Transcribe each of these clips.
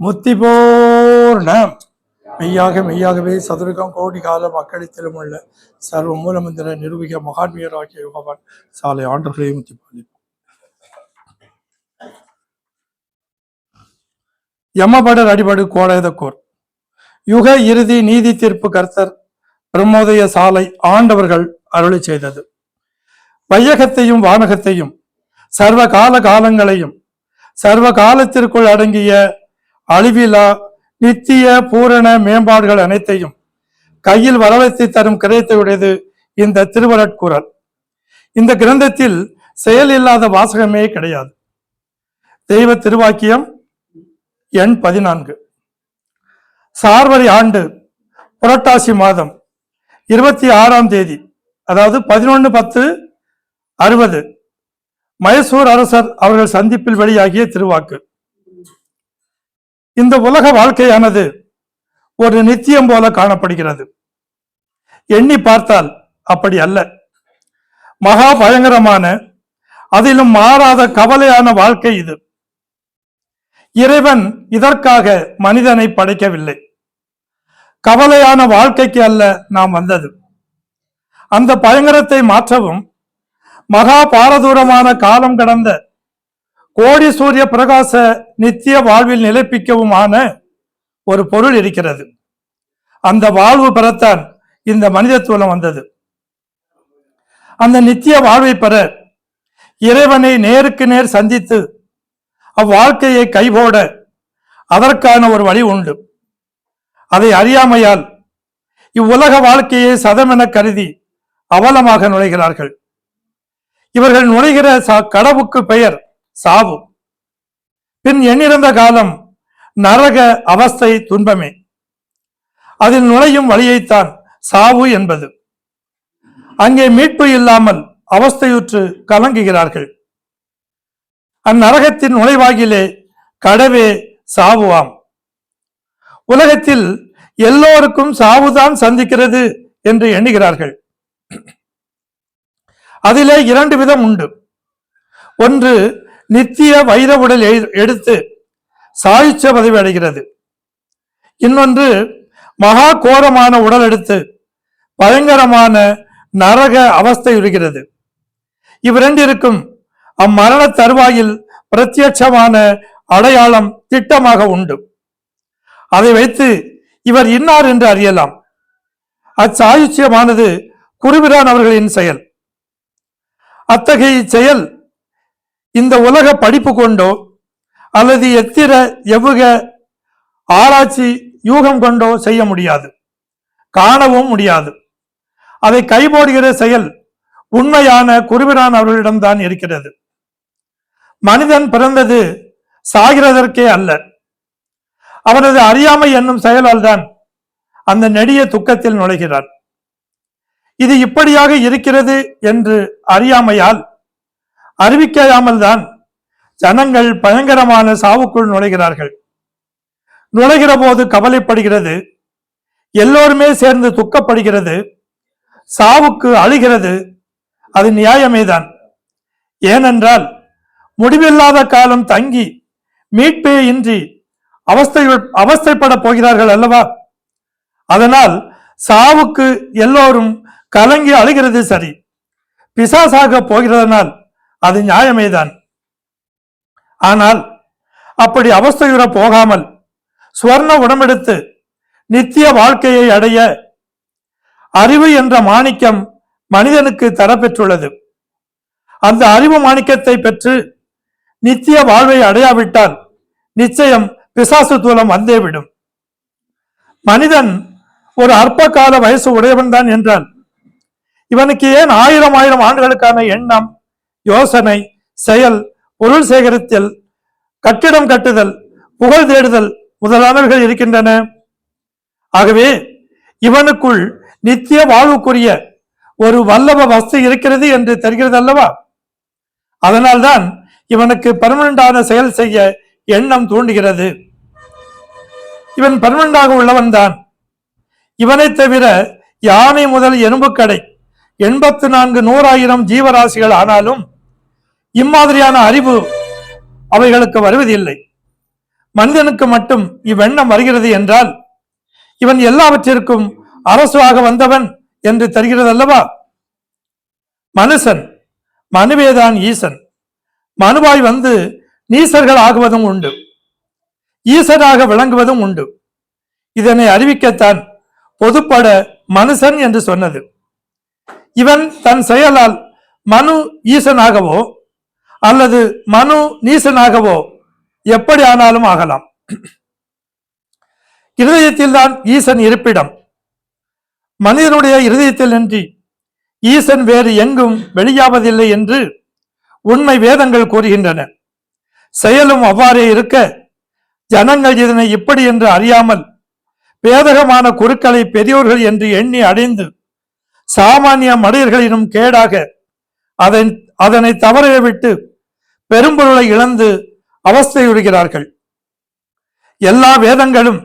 முத்திபூர்ணம். மெய்யாக மெய்யாகவே சதுரகம் கோடி கால மக்களித்திலும் உள்ள சர்வ மூலமந்திர நிரூபிக மகான்மியராகிய யோகவான் சாலை ஆண்டுகளை முத்திப்பாளி யமபடர் அடிபடு கோடேதக்கோர். யுக இறுதி நீதி தீர்ப்பு கர்த்தர் பிரம்மோதய சாலை ஆண்டவர்கள் அருளை செய்தது. வையகத்தையும் வானகத்தையும் சர்வ கால காலங்களையும் சர்வ காலத்திற்குள் அடங்கிய அழிவிலா நித்திய பூரண மேம்பாடுகள் அனைத்தையும் கையில் வரவழைத்து தரும் கிரயத்தையுடையது இந்த திருவரட்குரல் இந்த கிரந்தத்தில் செயல் இல்லாத வாசகமே கிடையாது. தெய்வ திருவாக்கியம் எண் பதினான்கு. சார்வரி ஆண்டு புரட்டாசி மாதம் இருபத்தி ஆறாம் தேதி அதாவது பதினொன்று பத்து அறுபது மைசூர் அரசர் அவர்கள் சந்திப்பில் வெளியாகிய திருவாக்கு. இந்த உலக வாழ்க்கையானது ஒரு நித்தியம் போல காணப்படுகிறது. எண்ணி பார்த்தால் அப்படி அல்ல. மகா பயங்கரமான அதிலும் மாறாத கவலையான வாழ்க்கை இது. இறைவன் இதற்காக மனிதனை படைக்கவில்லை. கவலையான வாழ்க்கைக்கு அல்ல நாம் வந்தது. அந்த பயங்கரத்தை மாற்றவும் மகா பாரதூரமான காலம் கடந்த கோடி சூரிய பிரகாச நித்திய வாழ்வில் நிலைப்பிக்கவுமான ஒரு பொருள் இருக்கிறது. அந்த வாழ்வு பெறத்தான் இந்த மனிதத்துவம் வந்தது. அந்த நித்திய வாழ்வை பெற இறைவனை நேருக்கு நேர் சந்தித்து அவ்வாழ்க்கையை கைபோட அதற்கான ஒரு வழி உண்டு. அதை அறியாமையால் இவ்வுலக வாழ்க்கையை சதமென கருதி அவலமாக நுழைகிறார்கள். இவர்கள் நுழைகிற ச- கடவுக்கு பெயர் சாவு பின் எண்ணிருந்த காலம் நரக அவஸ்தை துன்பமே. அதில் நுழையும் வழியைத்தான் சாவு என்பது. அங்கே மீட்பு இல்லாமல் அவஸ்தையுற்று கலங்குகிறார்கள். அந்நரகத்தின் நுழைவாகிலே கடவே சாவுவாம். உலகத்தில் எல்லோருக்கும் சாவுதான் சந்திக்கிறது என்று எண்ணுகிறார்கள். அதிலே இரண்டு விதம் உண்டு. ஒன்று நித்திய வைர உடல் எ- எடுத்து சாயுச்ச பதவி அடைகிறது. இன்னொன்று மகா கோரமான உடல் எடுத்து பயங்கரமான நரக அவஸ்தை இருக்கிறது இவ்விரண்டிற்கும் அம்மரண தருவாயில் பிரத்யட்சமான அடையாளம் திட்டமாக உண்டு. அதை வைத்து இவர் இன்னார் என்று அறியலாம். அச்சாயுச்சியமானது குருபிரான் அவர்களின் செயல். அத்தகைய செயல் இந்த உலக படிப்பு கொண்டோ அல்லது எத்திர எவ்வுக ஆராய்ச்சி யூகம் கொண்டோ செய்ய முடியாது. காணவும் முடியாது. அதை கைபோடுகிற செயல் உண்மையான குருவிரான் அவர்களிடம்தான் இருக்கிறது. மனிதன் பிறந்தது சாகிறதற்கே அல்ல. அவனது அறியாமை என்னும் செயலால் தான் அந்த நெடிய துக்கத்தில் நுழைகிறான். இது இப்படியாக இருக்கிறது என்று அறியாமையால் அறிவிக்காமல் தான் ஜனங்கள் பயங்கரமான சாவுக்குள் நுழைகிறார்கள். நுழைகிற போது கவலைப்படுகிறது. எல்லோருமே சேர்ந்து துக்கப்படுகிறது. சாவுக்கு அழுகிறது. அது நியாயமேதான். ஏனென்றால் முடிவில்லாத காலம் தங்கி மீட்பே இன்றி அவஸ்தை அவஸ்தைப்பட போகிறார்கள் அல்லவா? அதனால் சாவுக்கு எல்லோரும் கலங்கி அழுகிறது சரி. பிசாசாக போகிறதனால் அது நியாயமேதான். ஆனால் அப்படி அவஸ்தையுற போகாமல் சுவர்ண உடமெடுத்து நித்திய வாழ்க்கையை அடைய அறிவு என்ற மாணிக்கம் மனிதனுக்கு தரப்பெற்றுள்ளது. அந்த அறிவு மாணிக்கத்தை பெற்று நித்திய வாழ்வை அடையாவிட்டால் நிச்சயம் பிசாசு தூலம் வந்தே விடும். மனிதன் ஒரு அற்ப கால வயசு உடையவன் தான் என்றால் இவனுக்கு ஏன் ஆயிரம் ஆயிரம் ஆண்டுகளுக்கான எண்ணம் யோசனை செயல் பொருள் சேகரித்தல் கட்டிடம் கட்டுதல் புகழ் தேடுதல் முதலானவர்கள் இருக்கின்றன. ஆகவே இவனுக்குள் நித்திய வாழ்வுக்குரிய ஒரு வல்லப வஸ்து இருக்கிறது என்று தெரிகிறது அல்லவா அதனால்தான் இவனுக்கு பர்மனண்டான செயல் செய்ய எண்ணம் தூண்டுகிறது. இவன் பர்மனண்டாக உள்ளவன் தான். இவனை தவிர யானை முதல் எறும்புக்கடை எண்பத்து நான்கு நூறாயிரம் ஜீவராசிகள் ஆனாலும் இம்மாதிரியான அறிவு அவைகளுக்கு வருவதில்லை. மனிதனுக்கு மட்டும் இவ்வெண்ணம் வருகிறது என்றால் இவன் எல்லாவற்றிற்கும் அரசுவாக வந்தவன் என்று தெரிகிறது அல்லவா மனுஷன் மனுவேதான் ஈசன். மனுவாய் வந்து நீசர்கள் ஆகுவதும் உண்டு. ஈசனாக விளங்குவதும் உண்டு. இதனை அறிவிக்கத்தான் பொதுப்பட மனுஷன் என்று சொன்னது. இவன் தன் செயலால் மனு ஈசனாகவோ அல்லது மனு நீசனாகவோ எப்படி ஆனாலும் ஆகலாம். இருதயத்தில் தான் ஈசன் இருப்பிடம். மனிதனுடைய இருதயத்தில் நின்றி ஈசன் வேறு எங்கும் வெளியாவதில்லை என்று உண்மை வேதங்கள் கூறுகின்றன. செயலும் அவ்வாறே இருக்க ஜனங்கள் இதனை இப்படி என்று அறியாமல் பேதகமான குருக்களை பெரியோர்கள் என்று எண்ணி அடைந்து சாமானிய மனிதர்களினும் கேடாக அதை அதனை தவறவிட்டு பெரும்பொருளை இழந்து அவஸ்தையுறுகிறார்கள் எல்லா வேதங்களும்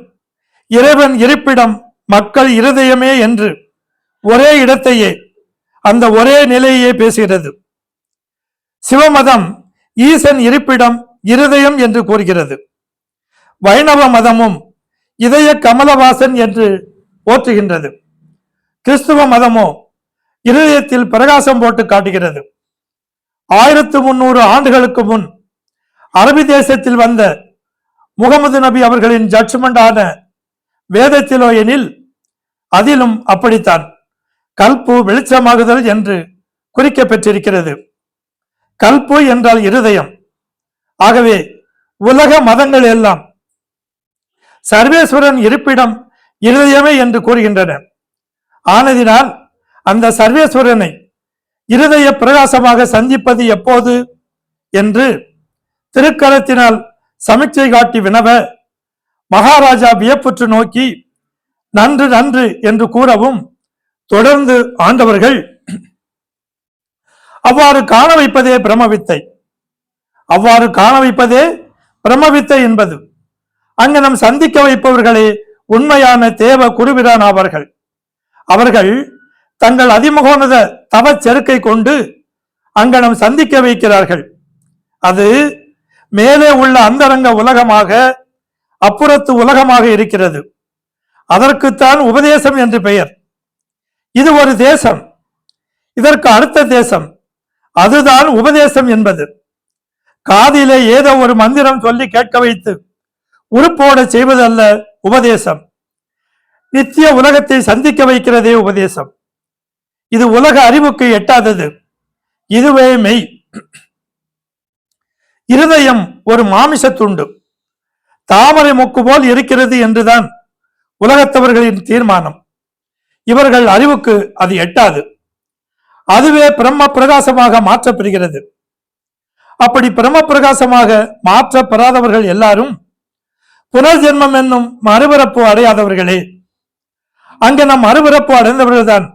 இறைவன் இருப்பிடம் மக்கள் இருதயமே என்று ஒரே இடத்தையே அந்த ஒரே நிலையே பேசுகிறது. சிவமதம் ஈசன் இருப்பிடம் இருதயம் என்று கூறுகிறது. வைணவ மதமும் இதய கமலவாசன் என்று போற்றுகின்றது. கிறிஸ்துவ மதமோ இருதயத்தில் பிரகாசம் போட்டு காட்டுகிறது. ஆயிரத்து முன்னூறு ஆண்டுகளுக்கு முன் அரபி தேசத்தில் வந்த முகமது நபி அவர்களின் ஜட்ஜ்மெண்டான வேதத்திலோ எனில் அதிலும் அப்படித்தான். கல்பு வெளிச்சமாகுதல் என்று குறிக்கப்பெற்றிருக்கிறது கல்பு என்றால் இருதயம். ஆகவே உலக மதங்கள் எல்லாம் சர்வேஸ்வரன் இருப்பிடம் இருதயமே என்று கூறுகின்றன. ஆனதினால் அந்த சர்வேஸ்வரனை இருதய பிரகாசமாக சந்திப்பது எப்போது? என்று திருக்கரத்தினால் சமிச்சை காட்டி வினவ மகாராஜா வியப்புற்று நோக்கி நன்று நன்று என்று கூறவும் தொடர்ந்து ஆண்டவர்கள் அவ்வாறு காண வைப்பதே பிரமவித்தை. அவ்வாறு காண வைப்பதே பிரமவித்தை என்பது. அங்கனம் சந்திக்க வைப்பவர்களே உண்மையான தேவ குருவிரான் ஆவார்கள். அவர்கள் தங்கள் அதிமுகோனத தவ செருக்கை கொண்டு அங்கனம் சந்திக்க வைக்கிறார்கள். அது மேலே உள்ள அந்தரங்க உலகமாக அப்புறத்து உலகமாக இருக்கிறது. அதற்குத்தான் உபதேசம் என்று பெயர். இது ஒரு தேசம். இதற்கு அடுத்த தேசம். அதுதான் உபதேசம் என்பது. காதிலே ஏதோ ஒரு மந்திரம் சொல்லி கேட்க வைத்து உறுப்போட செய்வதல்ல உபதேசம். நித்திய உலகத்தை சந்திக்க வைக்கிறதே உபதேசம். இது உலக அறிவுக்கு எட்டாதது. இதுவே மெய். இருதயம் ஒரு மாமிச துண்டு தாமரை மொக்கு போல் இருக்கிறது என்றுதான் உலகத்தவர்களின் தீர்மானம். இவர்கள் அறிவுக்கு அது எட்டாது. அதுவே பிரம்ம பிரகாசமாக மாற்றப்பெறுகிறது அப்படி பிரம்ம பிரகாசமாக மாற்றப்பெறாதவர்கள் எல்லாரும் புனர்ஜென்மம் என்னும் மறுபிறப்பு அடையாதவர்களே. அங்கு நம் மறுபிறப்பு அடைந்தவர்கள்தான்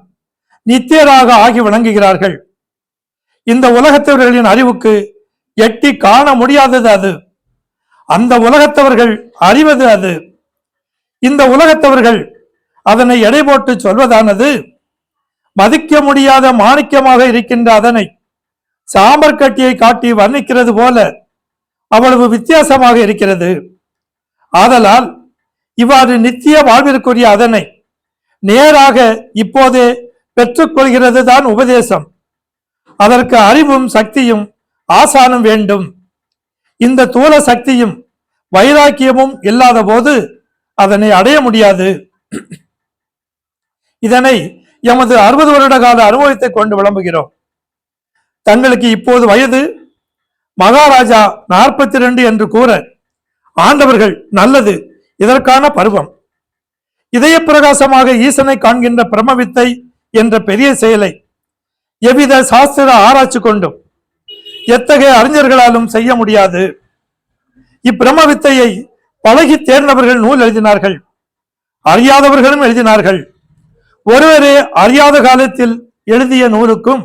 நித்தியராக ஆகி விளங்குகிறார்கள். இந்த உலகத்தவர்களின் அறிவுக்கு எட்டி காண முடியாதது அது. அந்த உலகத்தவர்கள் அறிவது அது. இந்த உலகத்தவர்கள் அதனை எடை போட்டு சொல்வதானது? மதிக்க முடியாத மாணிக்கமாக இருக்கின்ற அதனை சாம்பர்கட்டியை காட்டி வர்ணிக்கிறது போல அவ்வளவு வித்தியாசமாக இருக்கிறது. ஆதலால் இவ்வாறு நித்திய வாழ்விற்குரிய அதனை நேராக இப்போதே பெற்றுக்கொள்கிறது தான் உபதேசம். அதற்கு அறிவும் சக்தியும் ஆசானும் வேண்டும். இந்த தூல சக்தியும் வைராக்கியமும் இல்லாத போது அதனை அடைய முடியாது. இதனை எமது அறுபது வருட கால அனுபவத்தை கொண்டு விளம்புகிறோம். தங்களுக்கு இப்போது வயது மகாராஜா நாற்பத்தி ரெண்டு என்று கூற ஆண்டவர்கள் நல்லது இதற்கான பருவம். இதய பிரகாசமாக ஈசனை காண்கின்ற பிரமவித்தை என்ற பெரிய செயலை எவ்வித சாஸ்திர ஆராய்ச்சி கொண்டும் எத்தகைய அறிஞர்களாலும் செய்ய முடியாது. இப்பிரம வித்தையை பழகி தேர்ந்தவர்கள் நூல் எழுதினார்கள் அறியாதவர்களும் எழுதினார்கள். ஒருவரே அறியாத காலத்தில் எழுதிய நூலுக்கும்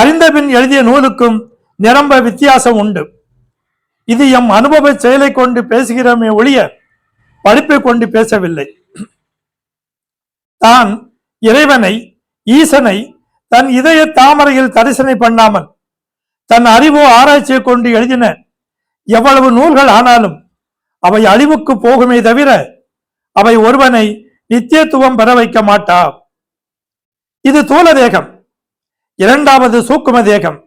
அறிந்த பின் எழுதிய நூலுக்கும் நிரம்ப வித்தியாசம் உண்டு. இது எம் அனுபவ செயலை கொண்டு பேசுகிறோமே ஒழிய படிப்பை கொண்டு பேசவில்லை. தான் இறைவனை ஈசனை தன் இதய தாமரையில் தரிசனை பண்ணாமல் தன் அறிவோ ஆராய்ச்சியை கொண்டு எழுதின எவ்வளவு நூல்கள் ஆனாலும் அவை அழிவுக்கு போகுமே தவிர அவை ஒருவனை நித்தியத்துவம் பெற வைக்க மாட்டா இது தூல தேகம் இரண்டாவது சூக்கும தேகம்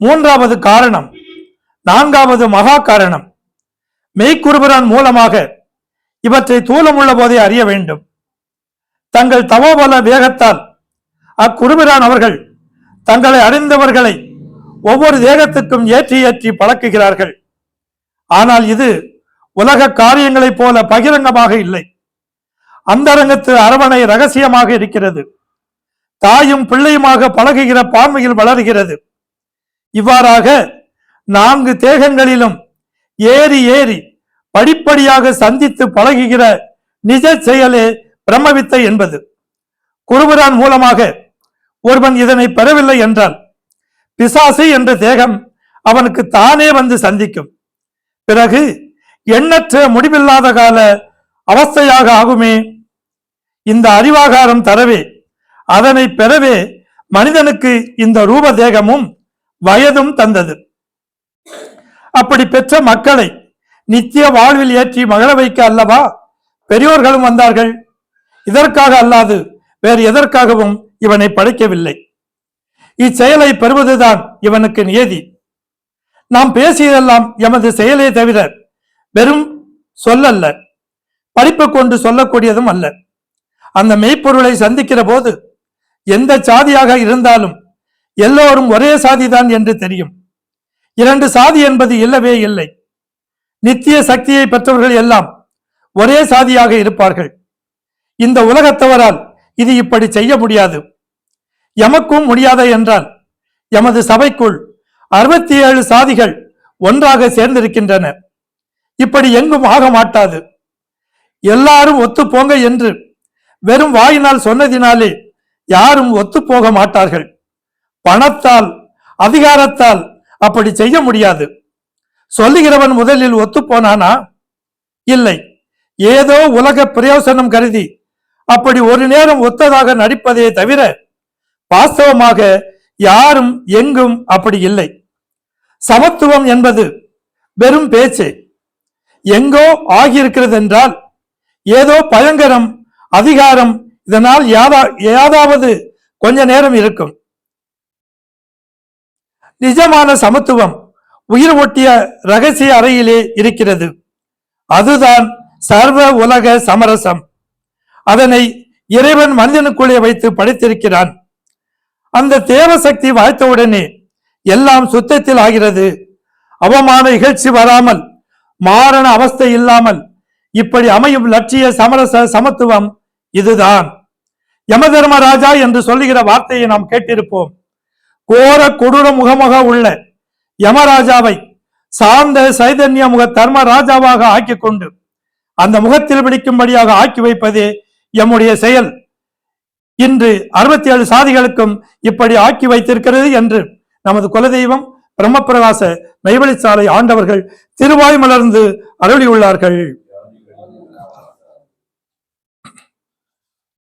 மூன்றாவது காரணம். நான்காவது மகா காரணம். மெய்க்குருபுரான் மூலமாக இவற்றை தூலமுள்ள போதே அறிய வேண்டும். தங்கள் தவோபல வேகத்தால் அக்குருபிரான் அவர்கள் தங்களை அறிந்தவர்களை ஒவ்வொரு தேகத்துக்கும் ஏற்றி ஏற்றி பழக்குகிறார்கள். ஆனால் இது உலக காரியங்களைப் போல பகிரங்கமாக இல்லை. அந்தரங்கத்து அரவணை ரகசியமாக இருக்கிறது. தாயும் பிள்ளையுமாக பழகுகிற பான்மையில் வளர்கிறது. இவ்வாறாக நான்கு தேகங்களிலும் ஏறி ஏறி படிப்படியாக சந்தித்து பழகுகிற நிஜ செயலே பிரம்மவித்தை என்பது குருபுரான் மூலமாக ஒருவன் இதனை பெறவில்லை என்றால் பிசாசு என்ற தேகம் அவனுக்கு தானே வந்து சந்திக்கும். பிறகு எண்ணற்ற முடிவில்லாத கால அவஸ்தையாக ஆகுமே. இந்த அறிவாகாரம் தரவே அதனை பெறவே மனிதனுக்கு இந்த ரூப தேகமும் வயதும் தந்தது. அப்படி பெற்ற மக்களை நித்திய வாழ்வில் ஏற்றி மகள வைக்க அல்லவா? பெரியோர்களும் வந்தார்கள். இதற்காக அல்லாது வேறு எதற்காகவும் இவனை படைக்கவில்லை. இச்செயலை பெறுவதுதான் இவனுக்கு நியதி. நாம் பேசியதெல்லாம் எமது செயலே தவிர வெறும் சொல்லல்ல. படிப்பு கொண்டு சொல்லக்கூடியதும் அல்ல. அந்த மெய்ப்பொருளை சந்திக்கிற போது எந்த சாதியாக இருந்தாலும் எல்லோரும் ஒரே சாதிதான் என்று தெரியும். இரண்டு சாதி என்பது இல்லவே இல்லை. நித்திய சக்தியை பெற்றவர்கள் எல்லாம் ஒரே சாதியாக இருப்பார்கள். இந்த உலகத்தவரால் இது இப்படி செய்ய முடியாது. எமக்கும் முடியாத என்றால் எமது சபைக்குள் அறுபத்தி ஏழு சாதிகள் ஒன்றாக சேர்ந்திருக்கின்றன. இப்படி எங்கும் ஆக மாட்டாது. எல்லாரும் ஒத்துப்போங்க என்று வெறும் வாயினால் சொன்னதினாலே யாரும் ஒத்துப்போக மாட்டார்கள். பணத்தால் அதிகாரத்தால் அப்படி செய்ய முடியாது. சொல்லுகிறவன் முதலில் ஒத்துப்போனானா? இல்லை. ஏதோ உலக பிரயோசனம் கருதி அப்படி ஒரு நேரம் ஒத்ததாக நடிப்பதே தவிர வாஸ்தவமாக யாரும் எங்கும் அப்படி இல்லை. சமத்துவம் என்பது வெறும் பேச்சு. எங்கோ ஆகியிருக்கிறது என்றால் ஏதோ பயங்கரம் அதிகாரம் இதனால் யாதா ஏதாவது கொஞ்ச நேரம் இருக்கும். நிஜமான சமத்துவம் உயிர் ஒட்டிய ரகசிய அறையிலே இருக்கிறது. அதுதான் சர்வ உலக சமரசம். அதனை இறைவன் மனிதனுக்குள்ளே வைத்து படைத்திருக்கிறான். அந்த தேவ சக்தி வாய்த்தவுடனே எல்லாம் சுத்தத்தில் ஆகிறது. அவமான இகழ்ச்சி வராமல் மாறண அவஸ்தை இல்லாமல் இப்படி அமையும் லட்சிய சமரச சமத்துவம் இதுதான். யமதர்மராஜா என்று சொல்லுகிற வார்த்தையை நாம் கேட்டிருப்போம். கோர கொடூர முகமாக உள்ள யமராஜாவை சார்ந்த சைதன்ய முக தர்ம ராஜாவாக ஆக்கிக் கொண்டு அந்த முகத்தில் பிடிக்கும்படியாக ஆக்கி வைப்பதே எம்முடைய செயல். இன்று அறுபத்தி ஏழு சாதிகளுக்கும் இப்படி ஆக்கி வைத்திருக்கிறது என்று நமது குலதெய்வம் பிரம்மபிரகாச மெய்வழிச்சாலை ஆண்டவர்கள் திருவாய் மலர்ந்து அருளியுள்ளார்கள்.